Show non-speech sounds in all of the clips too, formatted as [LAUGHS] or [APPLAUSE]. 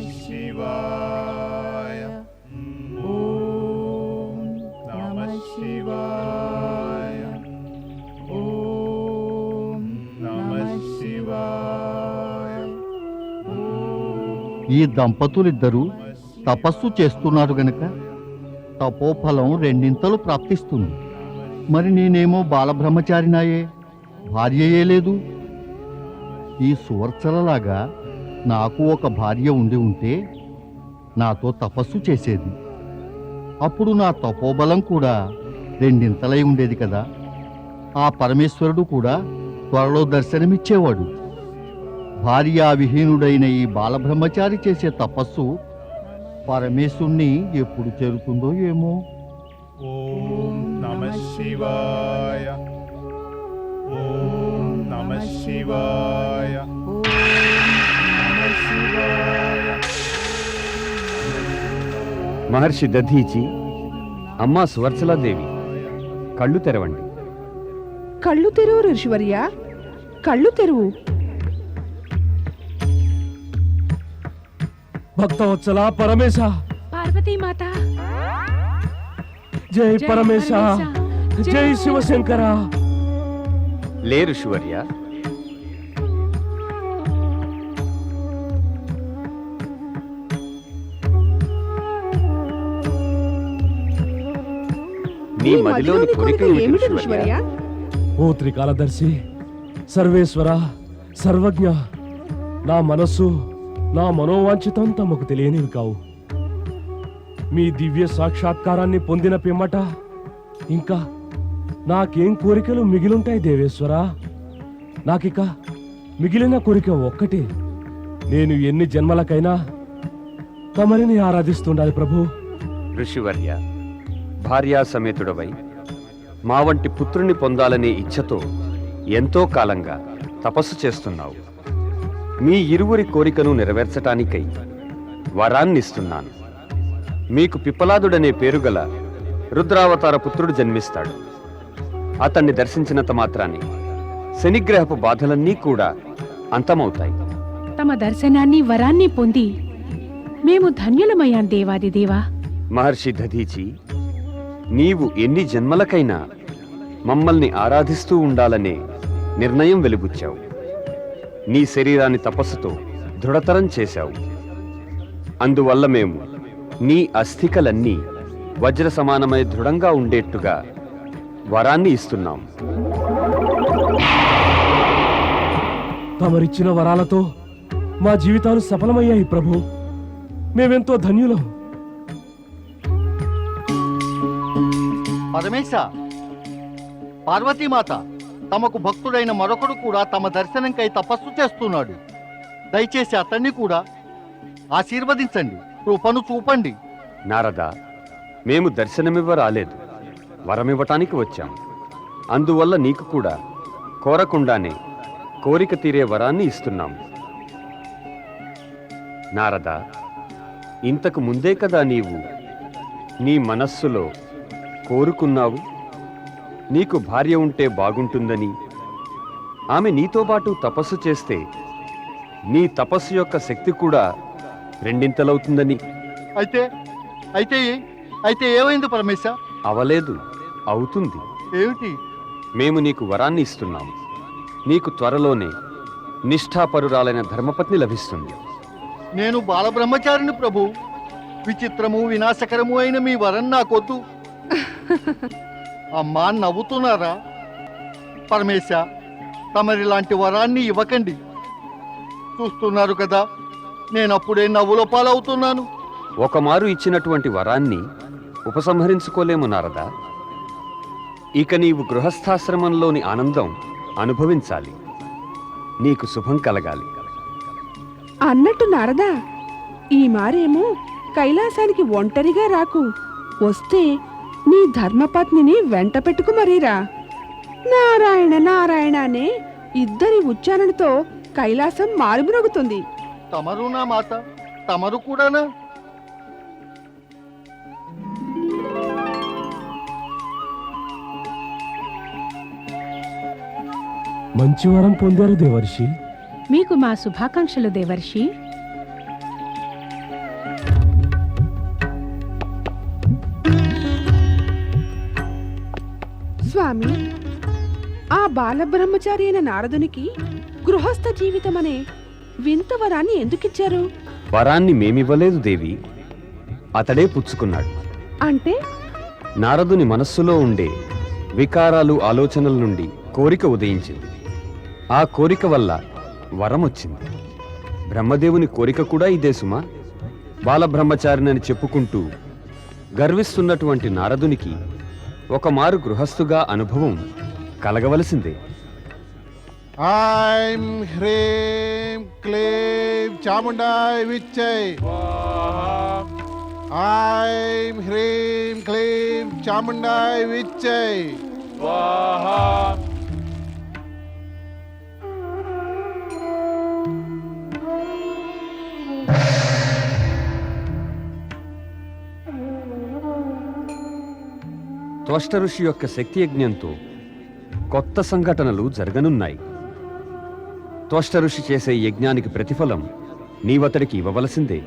శివాయ ఓం నమ శివాయ ఓం నమ శివాయ ఈ దంపతులిద్దరూ తపస్సు చేస్తున్నారు గనక తపోఫలం రెండింతలు ప్రాప్తిస్తుంది. మరి నేనేమో బాలబ్రహ్మచారినాయే? భార్యయే లేదు. ఈ సువర్చలలాగా నాకు ఒక భార్య ఉండి ఉంటే నాతో తపస్సు చేసేది. అప్పుడు నా తపోబలం కూడా రెండింతలై ఉండేది కదా. ఆ పరమేశ్వరుడు కూడా త్వరలో దర్శనమిచ్చేవాడు. భార్యా విహీనుడైన ఈ బాలబ్రహ్మచారి చేసే తపస్సు పరమేశ్వరుణ్ణి ఎప్పుడు చేరుతుందో ఏమో. ఓం నమ శివాయ. ఓం నమ శివాయ. మహర్షి దధీచి అమ్మా సువర్చలాదేవి కళ్ళు తెరవండి. కళ్ళు తెరువు ఋషివర్య కళ్ళు తెరువు. భక్తవత్సల పరమేశ. పార్వతీమాత జై జై పరమేశ. జై శివశంకర. లేరు శివర్య నీ మదిలోని కోరిక ఏమిటి ఓ త్రికాలదర్శి సర్వేశ్వర సర్వజ్ఞ నా మనస్సు నా మనోవాంఛితం తమకు తెలియనివి కావు. మీ దివ్య సాక్షాత్కారాన్ని పొందిన పిమ్మట ఇంకా నాకేం కోరికలు మిగిలుంటాయి దేవేశ్వరా? నాకిక మిగిలిన కోరిక ఒక్కటే. నేను ఎన్ని జన్మలకైనా తమరిని ఆరాధిస్తుండాలి ప్రభు. ఋషివర్య భార్యా సమేతుడవై మా వంటి పుత్రుని పొందాలనే ఇచ్ఛతో ఎంతో కాలంగా తపస్సు చేస్తున్నావు. మీ ఇరువురి కోరికను నెరవేర్చటానికై వరాన్నిస్తున్నాను. మీకు పిప్పలాదుడనే పేరుగల రుద్రావతార పుత్రుడు జన్మిస్తాడు. అతన్ని దర్శించినంత మాత్రాన్ని శనిగ్రహపు బాధలన్నీ కూడా అంతమవుతాయి. తమ దర్శనాన్ని వరాన్ని పొంది మేము ధన్యులమయ్యాం దేవాది దేవా. మహర్షి దధీచి నీవు ఎన్ని జన్మలకైనా మమ్మల్ని ఆరాధిస్తూ ఉండాలనే నిర్ణయం వెలుబుచ్చావు నీ శరీరాన్ని తపస్సుతో దృఢతరం చేశావు. అందువల్ల మేము నీ అస్థికలన్నీ వజ్ర సమానమై దృఢంగా ఉండేట్టుగా వరాన్ని ఇస్తున్నాం. తమరిచ్చిన వరాలతో మా జీవితాలు సఫలమయ్యాయి ప్రభు. మేమెంతో ధన్యులం. పరమేశ పార్వతీమాత తమకు భక్తుడైన మరొకడు కూడా తమ దర్శనంకై తపస్సు చేస్తున్నాడు. దయచేసి అతన్ని కూడా ఆశీర్వదించండి. కృపను చూపండి. నారద మేము దర్శనమివ్వ రాలేదు వరమివ్వటానికి వచ్చాం. అందువల్ల నీకు కూడా కోరకుండానే కోరిక తీరే వరాన్ని ఇస్తున్నాం. నారద ఇంతకు ముందే కదా నీవు నీ మనస్సులో కోరుకున్నావు? నీకు భార్య ఉంటే బాగుంటుందని. ఆమె నీతో పాటు తపస్సు చేస్తే నీ తపస్సు యొక్క శక్తి కూడా రెండింతలవుతుందని. అయితే అయితే అయితే ఏమైంది పరమేశ అవలేదు అవుతుంది. ఏమిటి? మేము నీకు వరాన్ని ఇస్తున్నాం. నీకు త్వరలోనే నిష్ఠాపరురాలైన ధర్మపత్ని లభిస్తుంది. నేను బాలబ్రహ్మచారిని ప్రభు. విచిత్రము వినాశకరము అయిన మీ వరం నాకొద్దు. [LAUGHS] అమ్మా నవ్వుతున్నారా? పరమేశ తమరిలాంటి వరాన్ని ఇవ్వకండి. చూస్తున్నారు కదా నేను అప్పుడే నవ్వుల పాలవుతున్నాను. ఒకమారు ఇచ్చినటువంటి వరాన్ని ఉపసంహరించుకోలేము నారదా. ఇక నీవు గృహస్థాశ్రమంలోని ఆనందం అనుభవించాలి. నీకు శుభం కలగాలి. అన్నట్టు నారదా ఈ మారేమో కైలాసానికి ఒంటరిగా రాకు. వస్తే నీ ధర్మపత్నిని వెంట పెట్టుకు మరీరా. నారాయణ నారాయణ అనే ఇద్దరి ఉచ్చారణతో కైలాసం మారుమ్రోగుతుంది. తమరు నా మాత? తమరు కూడానా? మంచి వరం పొందారు దేవర్షి. మీకు మా శుభాకాంక్షలు దేవర్షి. స్వామి ఆ బాలబ్రహ్మచారి అయిన నారదునికి గృహస్థ జీవితమనే వింత వరాన్ని ఎందుకిచ్చారు? వరాన్ని మేమివ్వలేదు దేవి. అతడే పుచ్చుకున్నాడు. అంటే? నారదుని మనస్సులో ఉండే వికారాలు ఆలోచనల నుండి కోరిక ఉదయించింది. ఆ కోరిక వల్ల వరం వచ్చింది బ్రహ్మదేవుని కోరిక కూడా ఇదే సుమా. బాలబ్రహ్మచారినని చెప్పుకుంటూ గర్విస్తున్నటువంటి నారదునికి ఒక మారు గృహస్థుగా అనుభవం కలగవలసిందే. ఐం హ్రీం క్లీం చాముండాయ్ విచ్చై. ఐం హ్రీం క్లీం చాముండాయ్ విచ్చై. త్వష్ట ఋషి యొక్క శక్తి యజ్ఞంతో కొత్త సంఘటనలు జరగనున్నాయి. త్వష్ట ఋషి చేసే యజ్ఞానికి ప్రతిఫలం నీవతడికి ఇవ్వవలసిందే.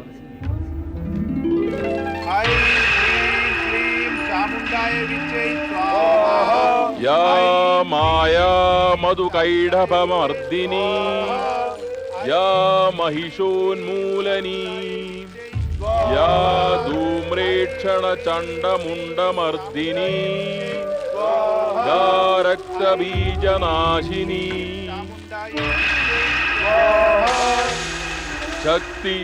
చాముండాయ విచ్చై స్వాహా. या माया मधुकैढभमर्दिनी या महिषोन्मूलनी या धूम्रेक्षणचण्डमुण्डमर्दिनी या रक्तबीजनाशिनी शक्ति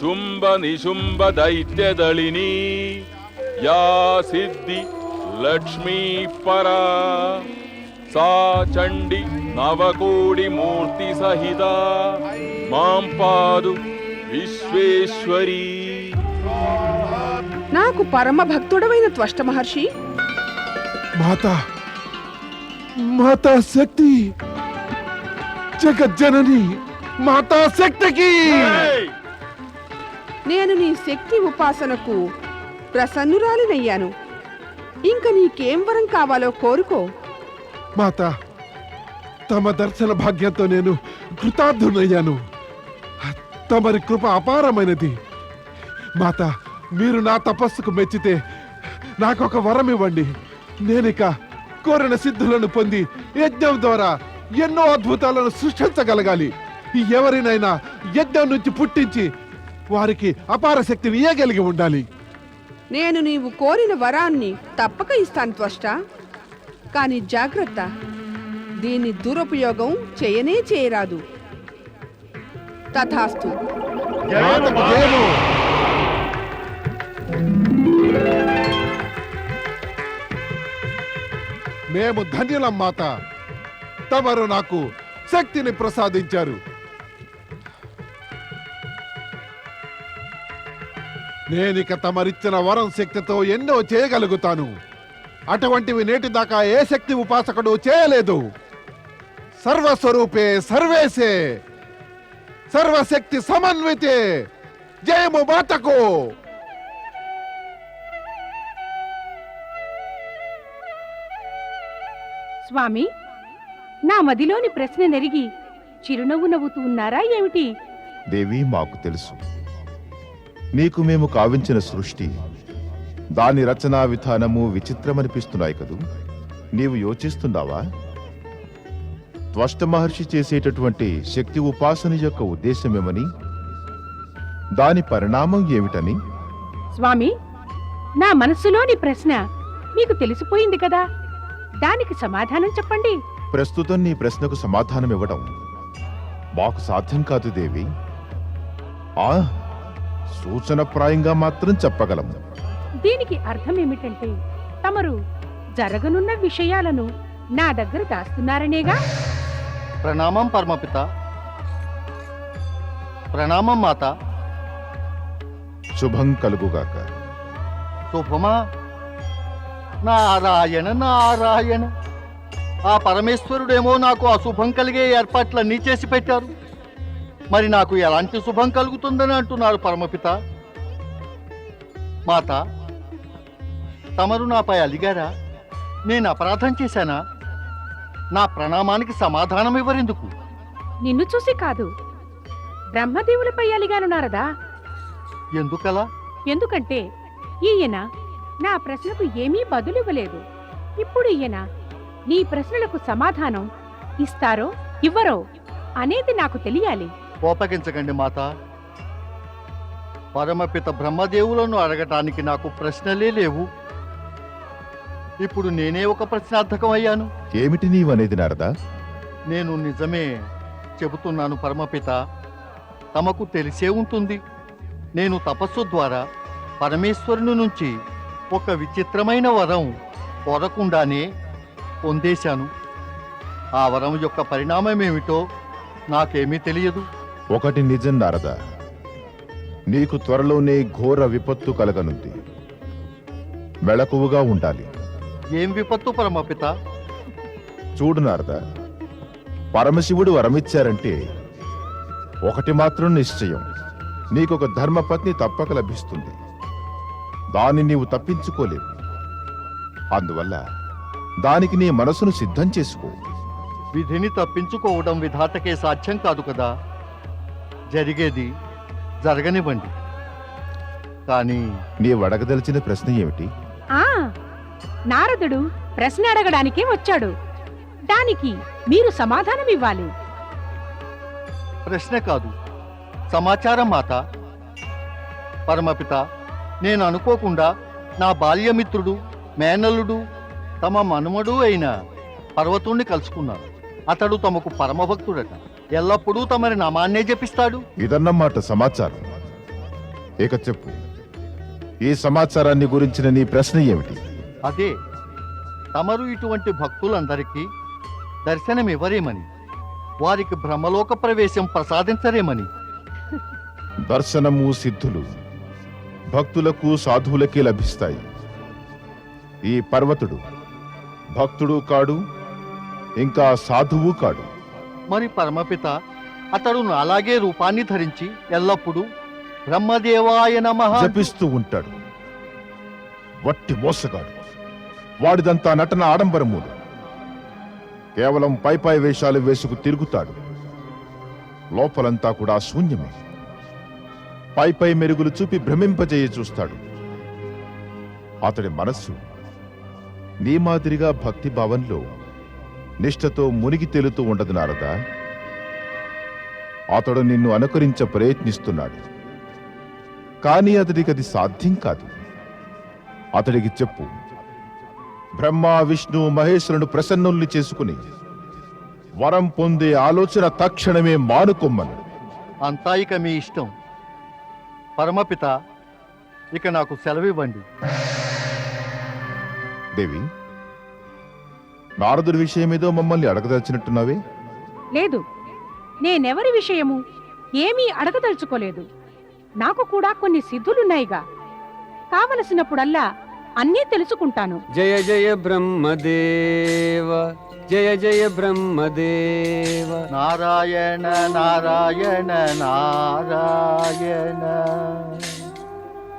शुम्भ निशुम्भ दैत्यदलिनी या सिद्धि लक्ष्मी परा सा चण्डि नवकोटि मूर्ति सहिता मां पादु विश्वेश्वरी నాకు పరమ భక్తుడవైన త్వష్ట మహర్షి. మాతా మాతా శక్తి జగజ్జనని మాతా శక్తికి! నేను నీ శక్తి ఉపాసనకు ప్రసన్నురాలినయ్యాను. ఇంక నీకేం వరం కావాలో కోరుకో. మాత తమ దర్శన భాగ్యంతో నేను కృతార్థునయ్యాను తమరి కృప అపారమైనది. మాత మీరు నా తపస్సుకు మెచ్చితే నాకొక వరం ఇవ్వండి. నేనిక కోరిన సిద్ధులను పొంది యజ్ఞం ద్వారా ఎన్నో అద్భుతాలను సృష్టించగలగాలి. ఎవరినైనా యజ్ఞం నుంచి పుట్టించి వారికి అపార శక్తిని ఇయ్యగలిగి ఉండాలి. నేను నీవు కోరిన వరాన్ని తప్పక ఇస్తాను త్వష్ట. కానీ జాగ్రత్త దీన్ని దురుపయోగం చేయనే చేయరాదు. తథాస్తు. జయము మేము ధన్యులం మాత. తమరు నాకు శక్తిని ప్రసాదించారు. నేనిక తమరిచ్చిన వరం శక్తితో ఎన్నో చేయగలుగుతాను. అటువంటివి నేటి దాకా ఏ శక్తి ఉపాసకుడు చేయలేదు. సర్వస్వరూపే సర్వేసే సర్వశక్తి సమన్వితే. జయము మాతకు. స్వామి నా మదిలోని ప్రశ్న నెరిగి చిరునవ్వు నవ్వుతూ ఉన్నారా ఏమిటి? దేవి మాకు తెలుసు. నీకు మేము కావించిన సృష్టి దాని రచనా విధానము విచిత్రమనిపిస్తున్నాయి కదూ? నీవు యోచిస్తున్నావా? త్వష్ట మహర్షి చేసేటటువంటి శక్తి ఉపాసన యొక్క ఉద్దేశమేమని? దాని పరిణామం ఏమిటని? స్వామి నా మనస్సులోని ప్రశ్న మీకు తెలిసిపోయింది కదా? దానికి సమాధానం చెప్పండి. ప్రస్తుతం నీ ప్రశ్నకు సమాధానం ఇవ్వడం మాకు సాధ్యం కాదు దేవి. ఆ సూచనప్రాయంగా మాత్రం చెప్పగలము దీనికి అర్థం ఏమిటంటే తమరు జరగనున్న విషయాలను నా దగ్గర దాస్తున్నారనేగా? ప్రణామం పరమపిత. ప్రణామం మాత. శుభం కలుగుగాక. శుభమా? నారాయణ నారాయణ. ఆ పరమేశ్వరుడేమో నాకు అశుభం కలిగే ఏర్పాట్లన్నీ చేసి పెట్టారు. మరి నాకు ఎలాంటి శుభం కలుగుతుందని అంటున్నారు పరమపిత. మాత తమరు నాపై అలిగారా? నేను అపరాధం చేశానా? నా ప్రణామానికి సమాధానం ఇవ్వరెందుకు? నిన్ను చూసి కాదు. బ్రహ్మదేవులపై అలిగాను నారదా. ఎందుకలా? ఎందుకంటే ఈయన నా ప్రశ్నకు ఏమీ బదులివ్వలేదు. ఇప్పుడు ఈయన నీ ప్రశ్నలకు సమాధానం ఇస్తారో ఇవ్వరో అనేది నాకు తెలియాలి. కోపగించకండి మాత. పరమపిత బ్రహ్మదేవులను అడగటానికి నాకు ప్రశ్నలే లేవు. ఇప్పుడు నేనే ఒక ప్రశ్నార్థకం అయ్యాను. ఏమిటి నీవనేది నారదా? నేను నిజమే చెబుతున్నాను పరమపిత. తమకు తెలిసే ఉంటుంది. నేను తపస్సు ద్వారా పరమేశ్వరుని నుంచి ఒక విచిత్రమైన వరం కోరకుండానే పొందేశాను. ఆ వరం యొక్క పరిణామం ఏమిటో నాకేమీ తెలియదు. ఒకటి నిజం నారదా నీకు త్వరలోనే ఘోర విపత్తు కలగనుంది. మెళకువగా ఉండాలి. ఏం విపత్తు పరమపిత? చూడు నారదా పరమశివుడు వరమిచ్చారంటే ఒకటి మాత్రం నిశ్చయం. నీకొక ధర్మపత్ని తప్పక లభిస్తుంది. దాన్ని నీవు తప్పించుకోలేవు. అందువల్ల దానికి నీ మనసును సిద్ధం చేసుకో. విధిని తప్పించుకోవడం విధాతకే సాధ్యం కాదు కదా. జరిగేది జరగనివ్వండి. కానీ నీవు అడగదలిచిన ప్రశ్న ఏమిటి? ఆ నారదుడు ప్రశ్న అడగడానికే వచ్చాడు. దానికి మీరు సమాధానం ఇవ్వాలి. ప్రశ్న కాదు. సమాచారం మాత. పరమపిత నేను అనుకోకుండా నా బాల్యమిత్రుడు మేనల్లుడు తమ మనుమడు అయిన పర్వతుణ్ణి కలుసుకున్నాను అతడు తమకు పరమభక్తుడట. ఎల్లప్పుడూ తమరి నామాన్నే జపిస్తాడు. ఇదన్నమాట సమాచారం. ఇక చెప్పు. ఈ సమాచారాన్ని గురించిన నీ ప్రశ్న ఏమిటి? అదే. తమరు ఇటువంటి భక్తులందరికీ దర్శనమివ్వరేమని వారికి బ్రహ్మలోక ప్రవేశం ప్రసాదించరేమని. దర్శనము సిద్ధులు. భక్తులకు సాధువులకే లభిస్తాయి. ఈ పర్వతుడు భక్తుడు కాడు ఇంకా సాధువు కాడు. మరి పరమపిత అతడు అలాగే రూపాన్ని ధరించి ఎల్లప్పుడూ బ్రహ్మదేవాయ నమః జపిస్తూ ఉంటాడు. వట్టి మోసగాడు. వాడిదంతా నటన ఆడంబరమూలు. కేవలం పై పై వేషాలు వేసుకు తిరుగుతాడు. లోపలంతా కూడా శూన్యమే. పై పై మెరుగులు చూపి భ్రమింపజేయ చూస్తాడు. అతడి మనస్సు నీ మాదిరిగా భక్తి భావంలో నిష్ఠతో మునిగి తేలుతూ ఉండదు నారదా. అతడు నిన్ను అనుకరించ ప్రయత్నిస్తున్నాడు. కానీ అతడికి అది సాధ్యం కాదు. అతడికి చెప్పు బ్రహ్మ విష్ణు మహేశ్వరుడు ప్రసన్నుల్ని చేసుకుని వరం పొందే ఆలోచన తక్షణమే మానుకొమ్మను. అంతా ఇక మీ ఇష్టం. పరమపిత ఇక నాకు సెలవివ్వండి. దేవి నారదుడి విషయమేదో మమ్మల్ని అడగదలిచినట్టున్నావే? లేదు నేనెవరి విషయము? ఏమీ అడగదలుచుకోలేదు. నాకు కూడా కొన్ని సిద్ధులున్నాయిగా. కావలసినప్పుడల్లా అన్నీ తెలుసుకుంటాను. జయ జయ బ్రహ్మదేవ జయ జయ బ్రహ్మదేవ. నారాయణ నారాయణ నారాయణ.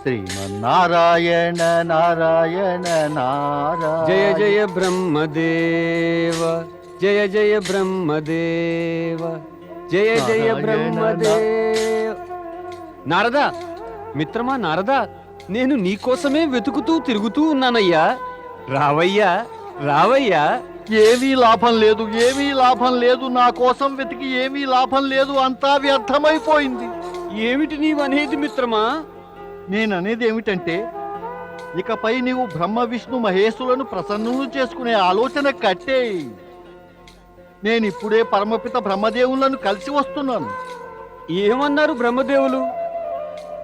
శ్రీమన్నారాయణ నారాయణ నారాయణ. జయ జయ బ్రహ్మదేవ జయ జయ బ్రహ్మదేవ జయ జయ బ్రహ్మదేవ. నారదా మిత్రమా నారదా? నేను నీకోసమే వెతుకుతూ తిరుగుతూ ఉన్నానయ్యా. రావయ్యా రావయ్యా. ఏమీ లాభం లేదు ఏమీ లాభం లేదు. నా కోసం వెతికి ఏమీ లాభం లేదు. అంతా వ్యర్థమైపోయింది. ఏమిటి నీవనేది మిత్రమా? నేననేది ఏమిటంటే ఇకపై నీవు బ్రహ్మ విష్ణు మహేశులను ప్రసన్నులు చేసుకునే ఆలోచన కట్టేయి నేను ఇప్పుడే పరమపిత బ్రహ్మదేవులను కలిసి వస్తున్నాను. ఏమన్నారు బ్రహ్మదేవులు?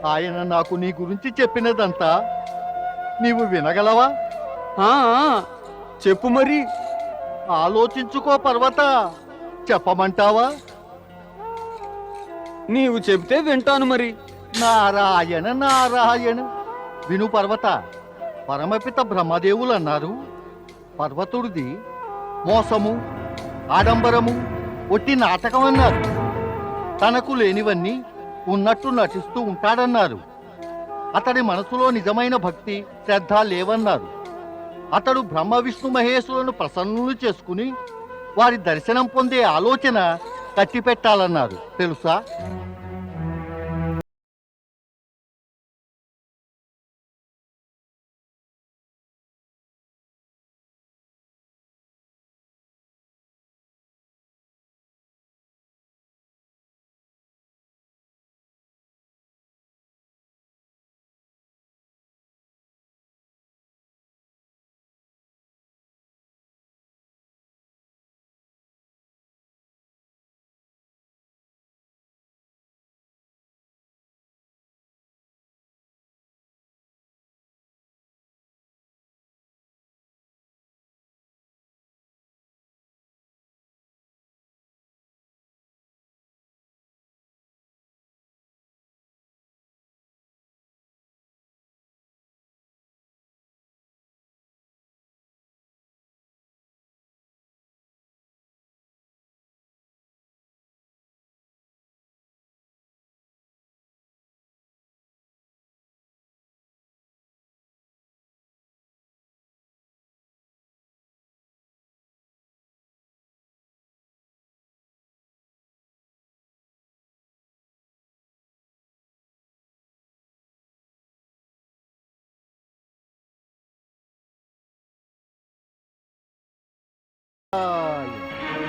ఆయన నాకు నీ గురించి చెప్పినదంతా నీవు వినగలవా? చెప్పు మరి. ఆలోచించుకో పర్వత. చెప్పమంటావా? నీవు చెప్తే వింటాను మరి. నారాయణ నారాయణ. విను పర్వత పరమపిత బ్రహ్మదేవులు అన్నారు. పర్వతుడిది మోసము ఆడంబరము ఒట్టి నాటకం అన్నారు. తనకు లేనివన్నీ ఉన్నట్టు నటిస్తూ ఉంటాడన్నారు. అతడి మనసులో నిజమైన భక్తి శ్రద్ధ లేవన్నారు. అతడు బ్రహ్మ విష్ణు మహేశ్వరులను ప్రసన్నులు చేసుకుని వారి దర్శనం పొందే ఆలోచన కట్టిపెట్టాలన్నారు. తెలుసా?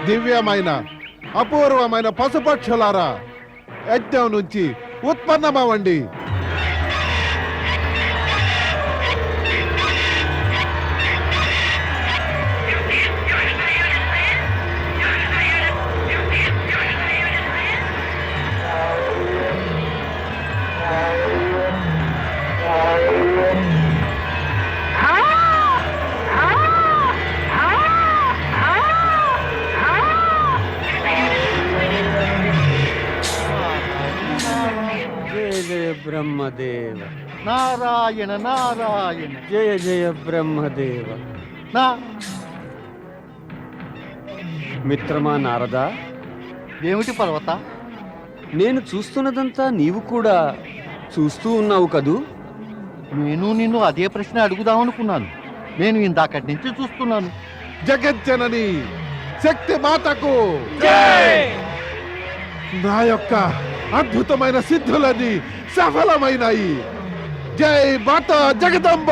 దివ్యమైన అపూర్వమైన పశుపక్షులారా యజ్ఞం నుంచి ఉత్పన్నమవండి నారాయణ నారాయణ. జయ జయ బ్రహ్మదేవ. నా. మిత్రమా నారదా? ఏమిటి పర్వత? నేను చూస్తున్నదంతా నీవు కూడా చూస్తూ ఉన్నావు కదూ? నేను నిన్ను అదే ప్రశ్న అడుగుదామనుకున్నాను నేను ఇందాకటి నుంచి చూస్తున్నాను. జగజ్జనని శక్తి మాతకు. నా యొక్క అద్భుతమైన సిద్ధులన్నీ సఫలమైనాయి. జై మాత జగదంబ.